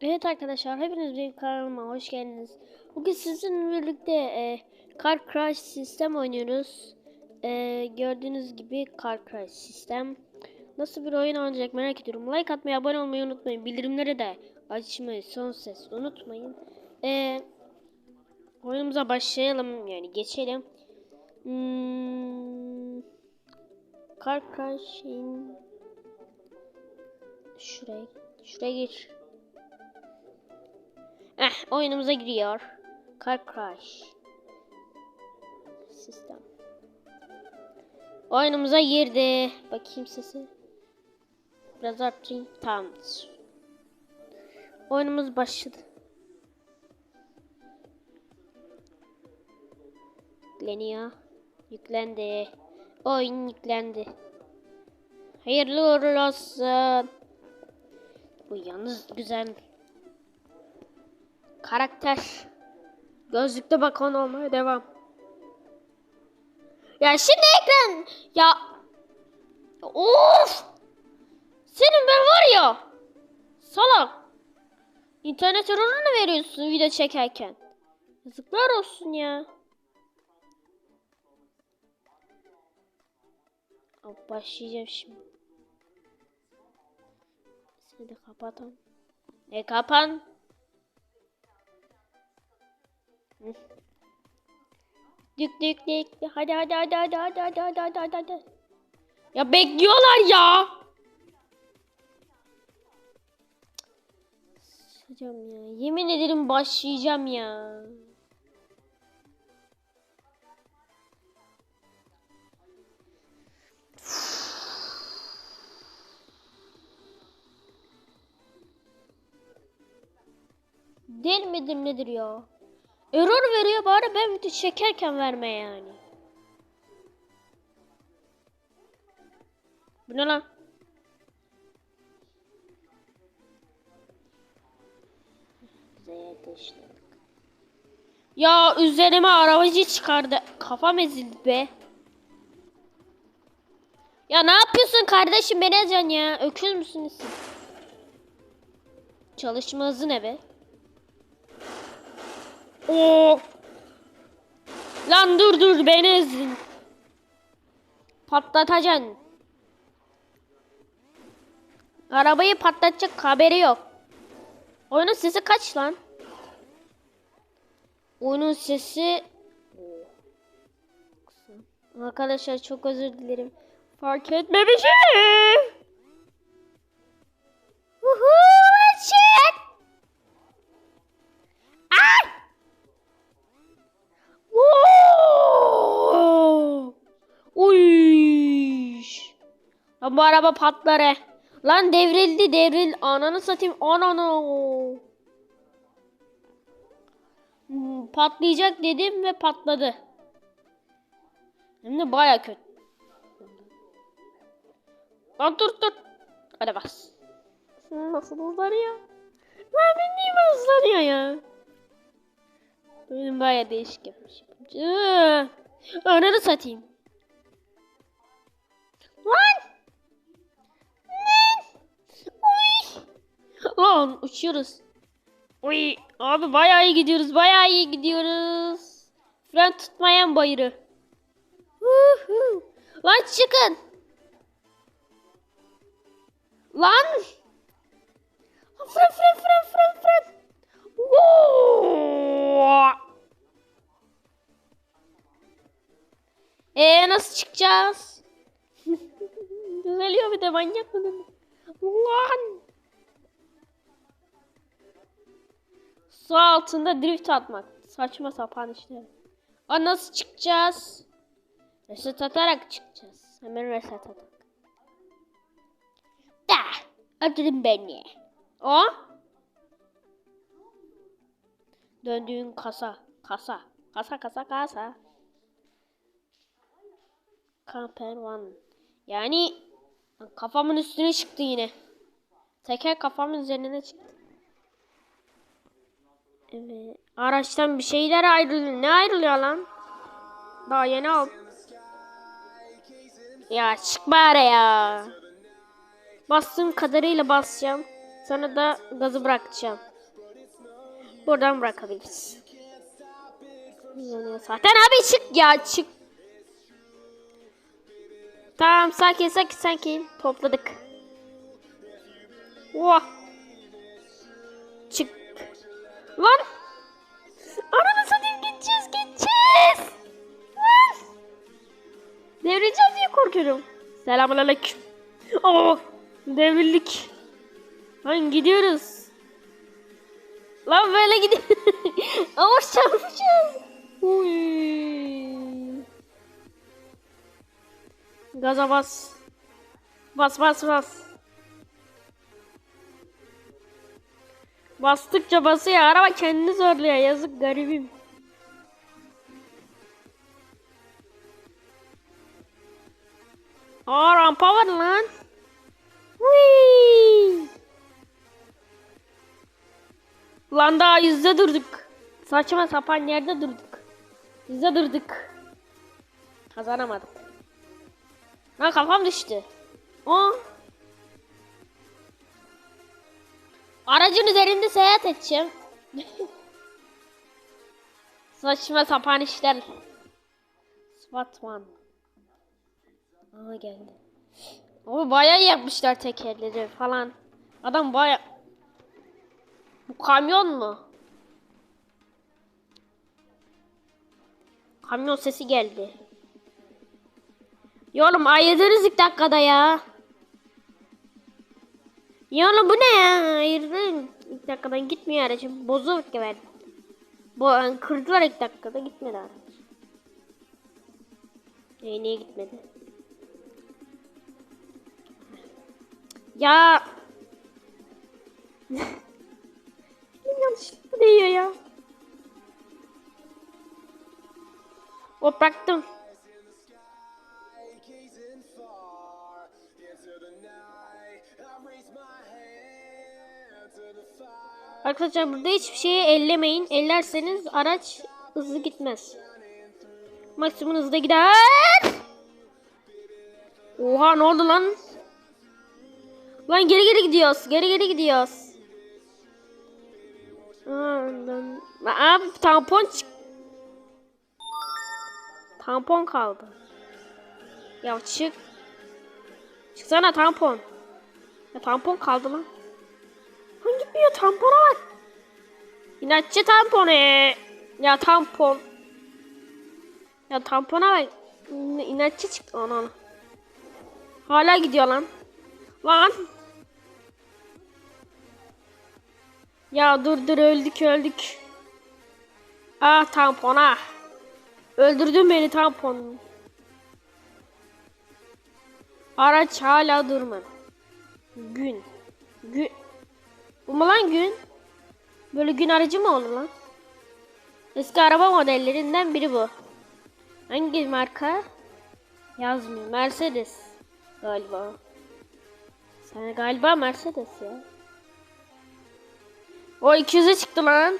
Evet arkadaşlar hepiniz benim kanalıma hoş geldiniz. Bugün sizinle birlikte e, Car Crash sistem oynuyoruz. E, gördüğünüz gibi Car Crash sistem. Nasıl bir oyun olacak merak ediyorum. Like atmayı, abone olmayı unutmayın. Bildirimleri de açmayı, son ses unutmayın. E, oyunumuza başlayalım yani geçelim. Hmm, Car Crash'in şuraya şuraya gir. Eh, oyunumuza giriyor. Car Crash. Sistem. Oyunumuza girdi. Bakayım sesi. Biraz arttırayım. Tamamdır. Oyunumuz başladı. Yükleniyor. Yüklendi. Oyun yüklendi. Hayırlı uğurlu olsun. Bu yalnız güzel. Karakter. Gözlükte bakan olmaya devam. Ya şimdi ekran. Ya. Of. Senin ben var ya. Salak. İnternet error'unu veriyorsun video çekerken. Yazıklar olsun ya. Başlayacağım şimdi. Seni de kapatalım. E kapan. Hı. Dük dük dük. Hadi hadi hadi hadi hadi hadi hadi hadi hadi hadi. Ya bekliyorlar ya. Sıcağım ya. Yemin ederim başlayacağım ya. Değil nedir ya? Error veriyor bari ben video çekerken verme yani. Bu ne lan? Ya üzerime arabacı çıkardı. Kafam ezildi be. Ya ne yapıyorsun kardeşim beni ezeceksin ya. Öküz müsün siz? Çalışma hızı ne be? Oo. Lan dur dur beni ezdin. Patlatacaksın. Arabayı patlatacak haberi yok. Oyunun sesi kaç lan? Oyunun sesi... Arkadaşlar çok özür dilerim. Fark etmemişim. Uhu. Uy! Lan bu araba patlar he. Lan devrildi devril. Ananı satayım. Ananı. Hmm, Patlayacak dedim ve patladı. Hem de baya kötü. Lan dur dur. Hadi bas. Nasıl hızlanıyor? Lan ben niye hızlanıyor ya? Benim baya değişik yapmış. Iıı, Ananı satayım. Lan! Lan! Uy! Lan uçuyoruz. Uy! Abi bayağı iyi gidiyoruz. Bayağı iyi gidiyoruz. Fren tutmayan bayırı. Lan çıkın. Lan! Fren fren fren fren fren. Oo! Ee nasıl çıkacağız? Düzeliyor bir de manyak mı? Lan! Su altında drift atmak. Saçma sapan işte. Aa nasıl çıkacağız? Reset atarak çıkacağız. Hemen reset atak. Da! Öldürün beni. O? Döndüğün kasa. Kasa. Kasa kasa kasa. Camper One. Yani kafamın üstüne çıktı yine. Teker kafamın üzerine çıktı. Evet. Araçtan bir şeyler ayrılıyor. Ne ayrılıyor lan? Daha yeni al. Ya çık bari ya. Bastığım kadarıyla basacağım. Sonra da gazı bırakacağım. buradan bırakabiliriz. Zaten abi çık ya çık. Tamam sakin sakin sakin topladık. Vah. Çık. Lan. Ananı satayım gideceğiz gideceğiz. Lan. Devireceğim diye korkuyorum. Selamünaleyküm. Oh. Devrildik. Lan gidiyoruz. Lan böyle gidiyor. Ama çarpacağız. Uy. Gaza bas. Bas bas bas. Bastıkça basıyor. Araba kendini zorluyor. Yazık garibim. Aa rampa var lan. Whee! Lan daha yüzde durduk. Saçma sapan yerde durduk. Yüzde durduk. Kazanamadık. Lan kafam düştü. Aa. Aracın üzerinde seyahat edeceğim. Saçma sapan işler. One. Aa geldi. Abi bayağı yapmışlar tekerleri falan. Adam bayağı... Bu kamyon mu? Kamyon sesi geldi. Ya oğlum ayırdınız ilk dakikada ya. Ya oğlum bu ne ya? Ayırdın. İlk dakikadan gitmiyor aracım. Bozuk ki ben. Bu kırdılar ilk dakikada gitmedi araç. E, niye gitmedi? Ya. Yanlışlıkla değiyor ya. O bıraktım. Arkadaşlar burada hiçbir şeyi ellemeyin. Ellerseniz araç hızlı gitmez. Maksimum hızda gider. Oha ne oldu lan? Lan geri geri gidiyoruz. Geri geri gidiyoruz. Abi tampon çık. Tampon kaldı. Ya çık. Çıksana tampon. Ya tampon kaldı lan. Lan gitmiyor tampona bak. İnatçı tamponu. Ya tampon. Ya tampona bak. İn- İnatçı çıktı ona. Hala gidiyor lan. Lan. Ya dur dur öldük öldük. Ah tampona. Öldürdün beni tampon. Araç hala durmadı. Gün. Gün. Bu mu lan gün? Böyle gün aracı mı olur lan? Eski araba modellerinden biri bu. Hangi marka? Yazmıyor. Mercedes galiba. Sen galiba Mercedes ya. O 200'e çıktı lan.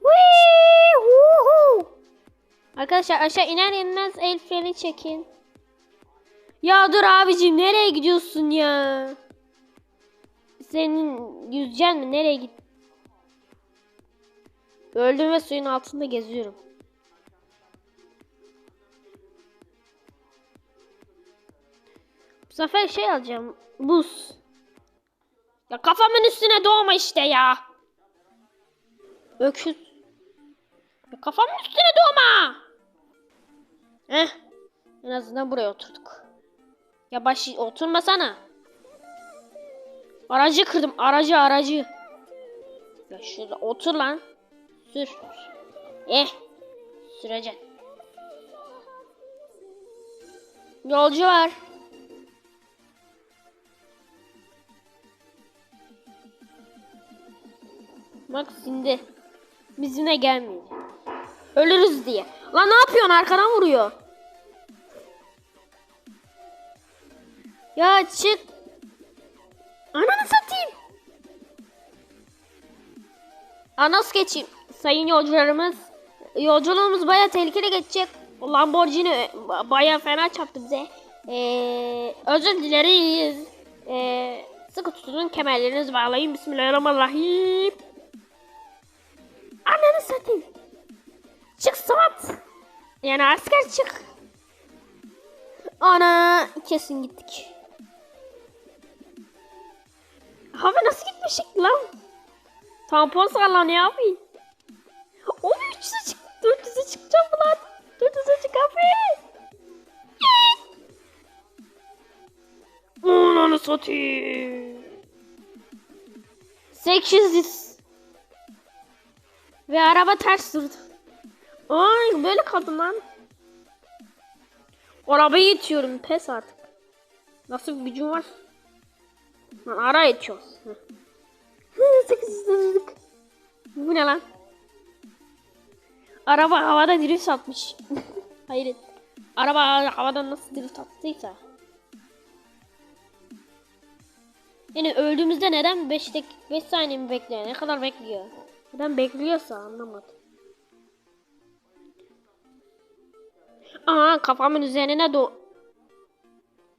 Whee! Arkadaşlar aşağı iner inmez el freni çekin. Ya dur abicim nereye gidiyorsun ya? Senin yüzeceksin mi? Nereye git? Öldüm ve suyun altında geziyorum. Bu sefer şey alacağım. Buz. Ya kafamın üstüne doğma işte ya. Öküz. Ya kafamın üstüne doğma. Heh. En azından buraya oturduk. Ya baş oturmasana. Aracı kırdım. Aracı aracı. Ya şurada otur lan. Sür. Eh. Süreceksin. Yolcu var. Bak şimdi. Bizimle gelmiyor. Ölürüz diye. Lan ne yapıyorsun? Arkadan vuruyor. Ya çık. Ananı satayım. Anas geçeyim. Sayın yolcularımız. Yolculuğumuz baya tehlikeli geçecek. Lamborghini baya fena çarptı bize. Ee, özür dileriz. Ee, sıkı tutunun kemerlerinizi bağlayın. Bismillahirrahmanirrahim. Ananı satayım. Çık Suat. Yani asker çık. Ana kesin gittik. Abi nasıl gitmişik lan? Tampon sallanıyor abi. O 300'e çık. 400'e çıkacağım lan. 400'e çık abi. Ananı satayım. 800. Ve araba ters durdu. Ay böyle kaldım lan. Arabayı itiyorum pes artık. Nasıl bir gücüm var? Lan ara itiyoruz. Heh. Hı, 800 durduk. Bu ne lan? Araba havada drift atmış. Hayır. Araba havadan nasıl drift attıysa. Yani öldüğümüzde neden 5 dak 5 saniye mi bekliyor? Ne kadar bekliyor? Neden bekliyorsa anlamadım. Aha kafamın üzerine do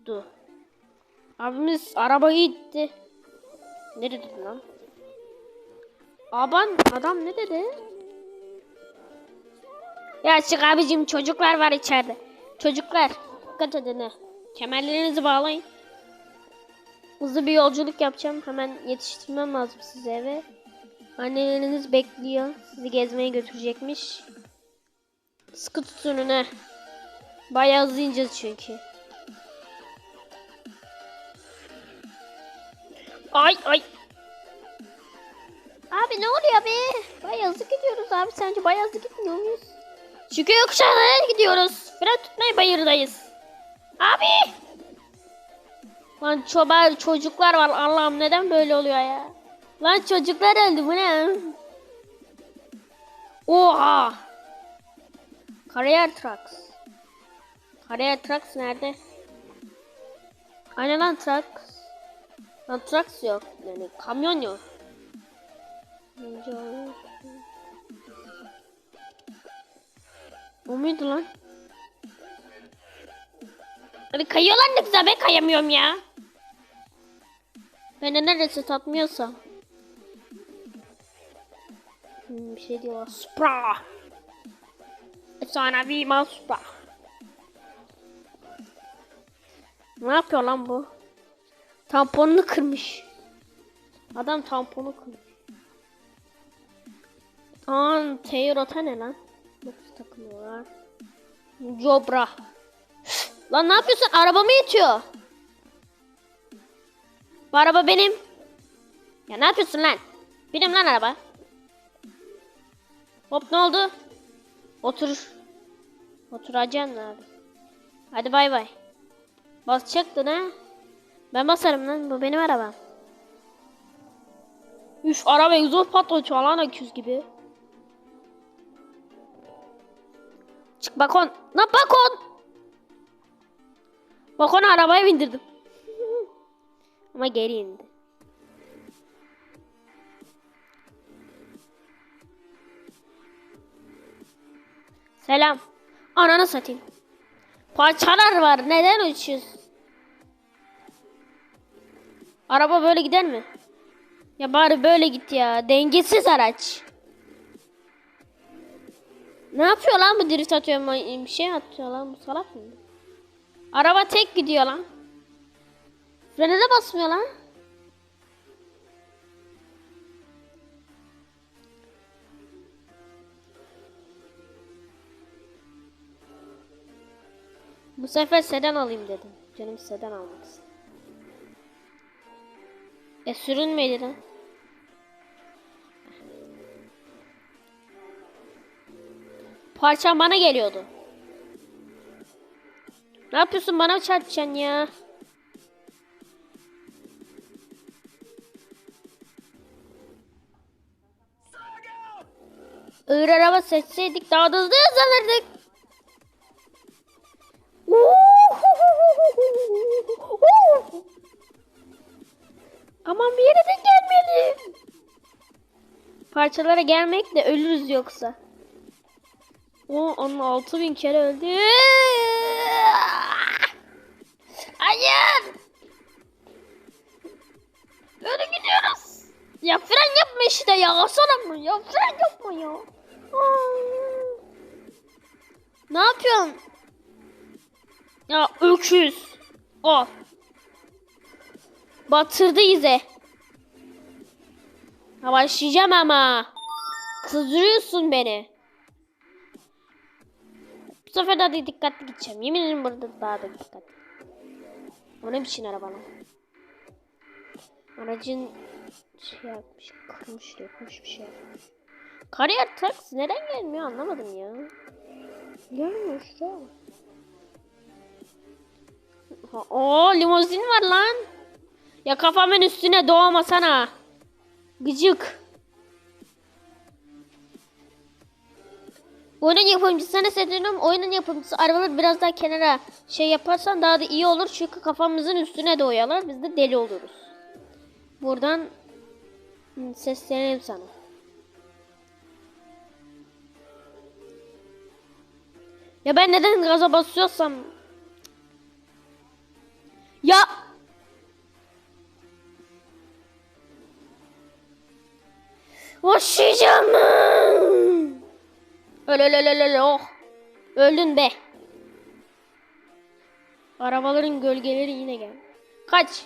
du. Abimiz arabayı itti. Ne dedi lan? Aban adam ne dedi? Ya çık abicim çocuklar var içeride. Çocuklar dikkat edin he. Kemerlerinizi bağlayın. Hızlı bir yolculuk yapacağım. Hemen yetiştirmem lazım size eve. Anneleriniz bekliyor. Sizi gezmeye götürecekmiş. Sıkı tutunun he. Bayağı hızlı ineceğiz çünkü. Ay ay. Abi ne oluyor be? Bayağı hızlı gidiyoruz abi. Sence bayağı hızlı gitmiyor muyuz? Çünkü yokuşlara gidiyoruz. Fren tutmayı bayırdayız. Abi! Lan çoban çocuklar var. Allah'ım neden böyle oluyor ya? Lan çocuklar öldü bu ne? Oha! Kariyer Trucks. Kariyer Trucks nerede? Aynen lan Trucks. Lan Trucks yok. Yani kamyon yok. Bu muydu lan? Abi kayıyorlar ne güzel ben kayamıyorum ya. Ben de neresi tatmıyorsam. Hmm, bir şey diyorlar. Supra. Efsanevi mal Supra. Ne yapıyor lan bu? Tamponunu kırmış. Adam tamponu kırmış. An Teyrota ne lan? Nasıl takılıyorlar? Cobra. Lan ne yapıyorsun? Arabamı itiyor. Bu araba benim. Ya ne yapıyorsun lan? Benim lan araba. Hop ne oldu? Otur. Oturacaksın abi. Hadi bay bay. Basacaktın ha? Ben basarım lan. Bu benim arabam. Üf araba egzoz patlatıyor lan öküz gibi. Çık bakon. Lan bakon. Bakonu arabaya bindirdim. Ama geri indi. Selam. Ananı satayım. Parçalar var. Neden uçuyorsun? Araba böyle gider mi? Ya bari böyle git ya. Dengesiz araç. Ne yapıyor lan bu drift atıyor? Bir şey atıyor lan bu salak mı? Araba tek gidiyor lan. Frene de basmıyor lan. Bu sefer sedan alayım dedim. Canım sedan almak istedim. E sürünmedi lan. Parçam bana geliyordu. Ne yapıyorsun bana mı çarpacaksın ya? Ağır araba seçseydik daha da hızlı hızlanırdık. Aman bir yere de gelmeyelim. Parçalara gelmek de ölürüz yoksa. O onun 6000 kere öldü. Hayır. Böyle gidiyoruz. Ya fren yapma işte ya. Sana mı? Ya fren yapma ya. Ne yapıyorsun? Ya öküz. Of. Batırdı ize. Başlayacağım ama. Kızdırıyorsun beni. Bu sefer daha da dikkatli gideceğim. Yemin ederim burada daha da dikkatli. O ne biçim araba lan? Aracın şey yapmış, kırmış, dökmüş bir şey yapmış. Kariyer taksi neden gelmiyor anlamadım ya. Gelmiyor. Ha, Oo limuzin var lan. Ya kafamın üstüne doğmasana. Gıcık. Oyunun yapımcısına sesleniyorum. Oyunun yapımcısı arabaları biraz daha kenara şey yaparsan daha da iyi olur. Çünkü kafamızın üstüne doğuyorlar. Biz de deli oluruz. Buradan seslenelim sana. Ya ben neden gaza basıyorsam ya Başlayacağım. Öl öl öl öl öl oh. Öldün be. Arabaların gölgeleri yine gel. Kaç.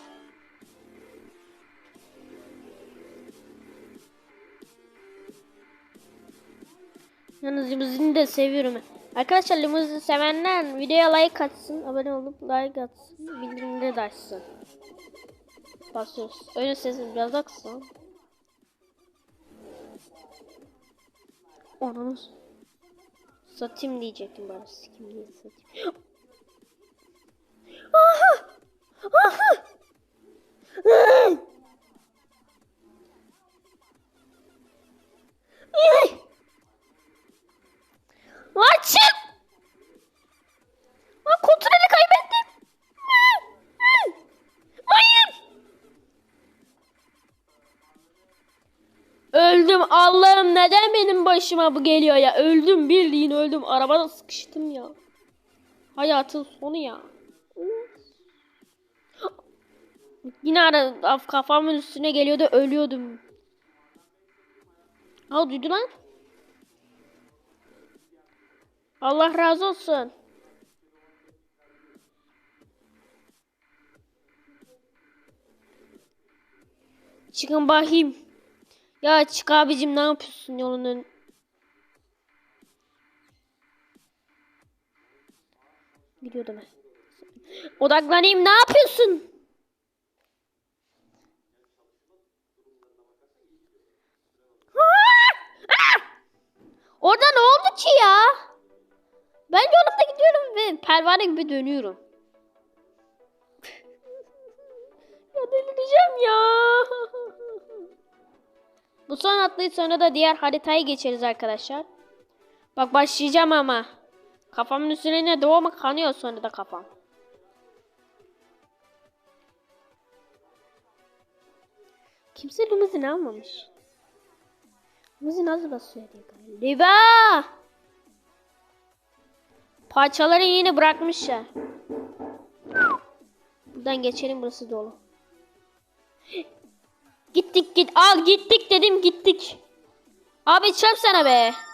Yalnız limuzini de seviyorum. Arkadaşlar limuzini sevenler videoya like atsın. Abone olup like atsın. Bildirimleri de açsın. Basıyoruz. Öyle sesini biraz kısa. Onu satayım diyecektim bana. Sikim diye satayım. Aha! Aha! Başıma bu geliyor ya? Öldüm bildiğin öldüm. Arabada sıkıştım ya. Hayatın sonu ya. Yine ara, kafamın üstüne geliyordu ölüyordum. Al duydu lan. Allah razı olsun. Çıkın bakayım. Ya çık abicim ne yapıyorsun yolun Gidiyordum. Odaklanayım ne yapıyorsun? Aa! Orada ne oldu ki ya? Ben yolumda gidiyorum ve pervane gibi dönüyorum. ya delireceğim ya. Bu son atlayı sonra da diğer haritayı geçeriz arkadaşlar. Bak başlayacağım ama. Kafamın üstüne ne doğma kanıyor sonra da kafam. Kimse limuzin almamış. Limuzin az basıyor diye galiba. Parçaları yine bırakmışlar. Buradan geçelim burası dolu. Gittik git. Al gittik dedim gittik. Abi çarp sana be.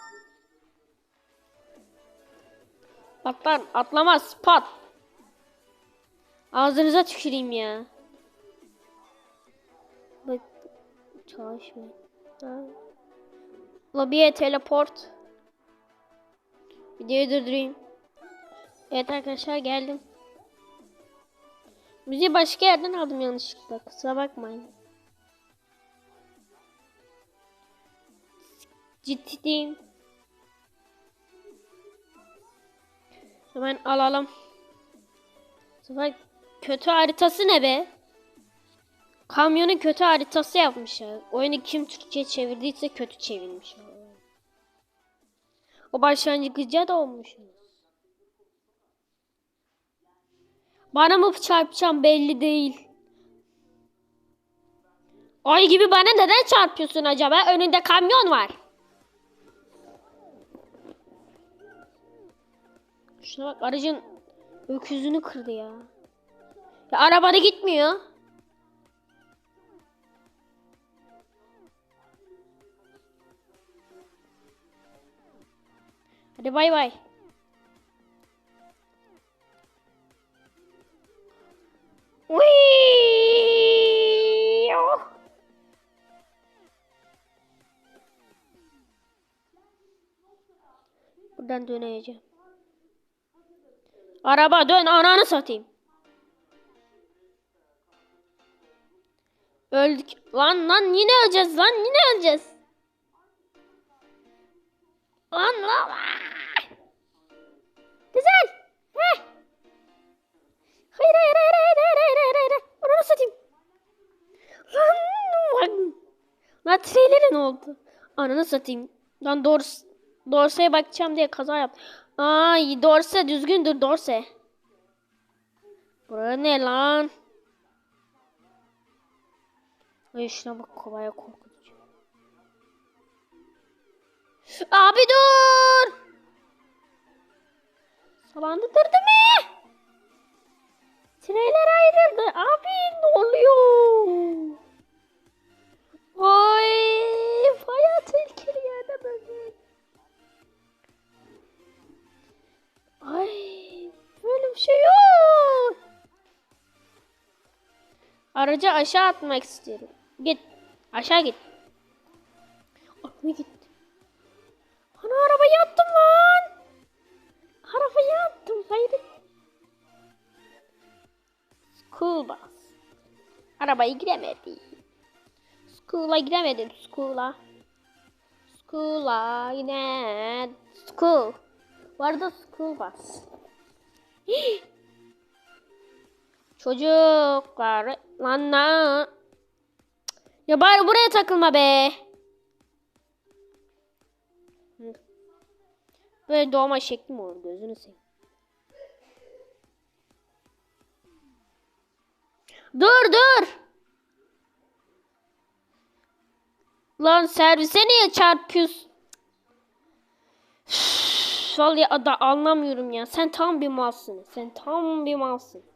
Bak lan atlamaz pat. Ağzınıza tüküreyim ya. Bak çalışmıyor. Lobiye teleport. Videoyu durdurayım. Evet arkadaşlar geldim. Müziği başka yerden aldım yanlışlıkla. Kusura bakmayın. Ciddiyim. Hemen alalım. Sefer kötü haritası ne be? Kamyonun kötü haritası yapmışlar. Oyunu kim Türkçe çevirdiyse kötü çevirmiş. O başlangıcı da olmuş. Bana mı çarpacağım belli değil. Ay gibi bana neden çarpıyorsun acaba? Önünde kamyon var. Şuna bak aracın öküzünü kırdı ya. Ya arabada gitmiyor. Hadi bay bay. Uyyy! Buradan döneceğim. Araba dön ananı satayım. Öldük. Lan lan yine öleceğiz lan yine öleceğiz. Lan lan. Güzel. Heh. Hayır hayır hayır hayır hayır hayır hayır hayır. Ananı satayım. Lan lan. Lan trailer'e oldu? Ananı satayım. Lan Dors Dorse'ye bakacağım diye kaza yaptım. Ay Dorse düzgündür Dorse. Bura ne lan? Ay şuna bak kolaya korkutucu. Abi dur! Salandırdı mı? Trailer ayrıldı. Abi Aracı aşağı atmak istiyorum. Git. Aşağı git. Araba gitti. Ana arabayı attım lan. Arabayı attım. Hayır. School bus. Arabayı giremedi. School'a giremedim. School'a. School'a yine. School. Bu arada school bus. Çocuklar lan lan. Ya bari buraya takılma be. Böyle doğma şeklim olur gözünü seveyim. Dur dur. Lan servise niye çarpıyorsun? Vallahi da anlamıyorum ya. Sen tam bir malsın. Sen tam bir malsın.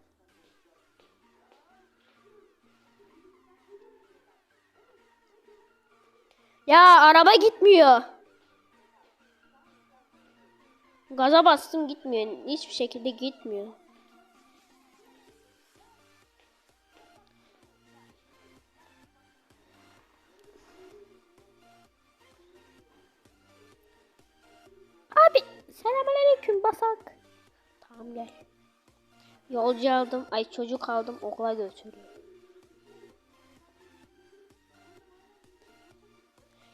Ya araba gitmiyor. Gaza bastım gitmiyor. Hiçbir şekilde gitmiyor. Abi selamünaleyküm basak. Tamam gel. Yolcu aldım. Ay çocuk aldım okula götürüyorum.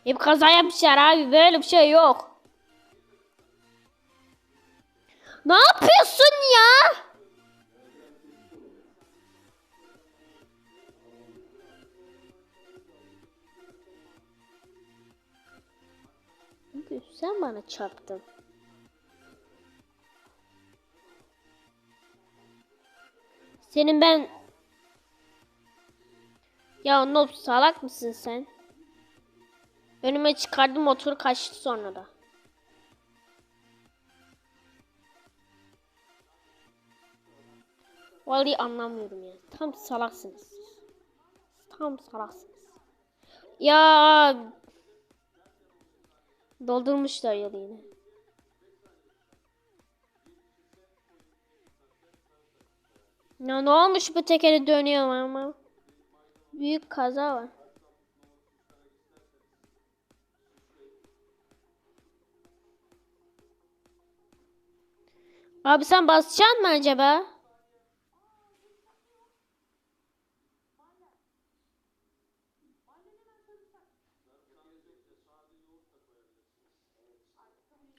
Hep kaza yapmışlar abi. Böyle bir şey yok. Ne yapıyorsun ya? Sen bana çarptın. Senin ben... Ya noob salak mısın sen? Önüme çıkardı motoru kaçtı sonra da. Vallahi anlamıyorum ya. Tam salaksınız. Tam salaksınız. Ya doldurmuşlar yolu yine. Ya ne olmuş bu tekeri dönüyor ama. Büyük kaza var. Abi sen basacaksın mı acaba?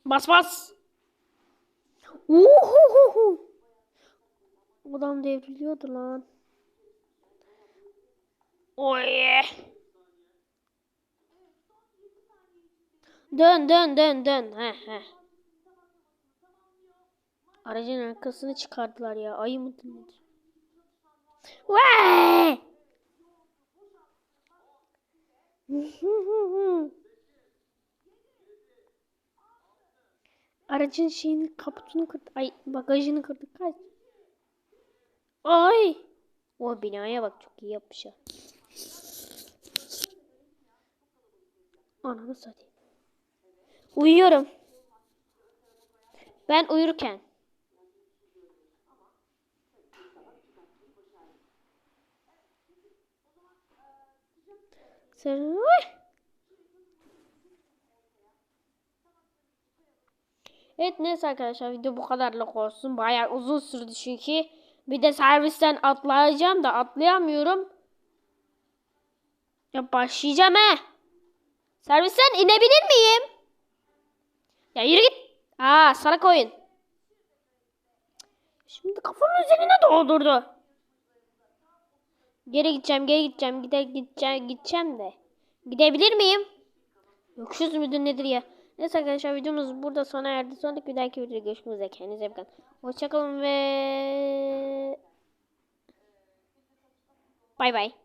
Bas bas. Uhuhuhu. Adam devriliyordu lan. Oy. Dön dön dön dön. He he. Aracın arkasını çıkardılar ya. Ayı mı nedir? Vay! Aracın şeyini kaputunu kırdı. Ay bagajını kırdı. Kaç. Ay. O binaya bak çok iyi yapmışlar. Ananı satayım. Uyuyorum. Ben uyurken. Uy! Evet neyse arkadaşlar video bu kadarlık olsun. Bayağı uzun sürdü çünkü. Bir de servisten atlayacağım da atlayamıyorum. Ya başlayacağım he. Servisten inebilir miyim? Ya yürü git. Aa salak oyun. Şimdi kafamın üzerine doldurdu. Geri gideceğim, geri gideceğim, gide gideceğim, gideceğim de. Gidebilir miyim? Yokuşuz müdür nedir ya? Neyse arkadaşlar videomuz burada sona erdi. Sonraki bir dahaki videoda görüşmek üzere. Kendinize bakın. Hoşçakalın ve... Bay bay.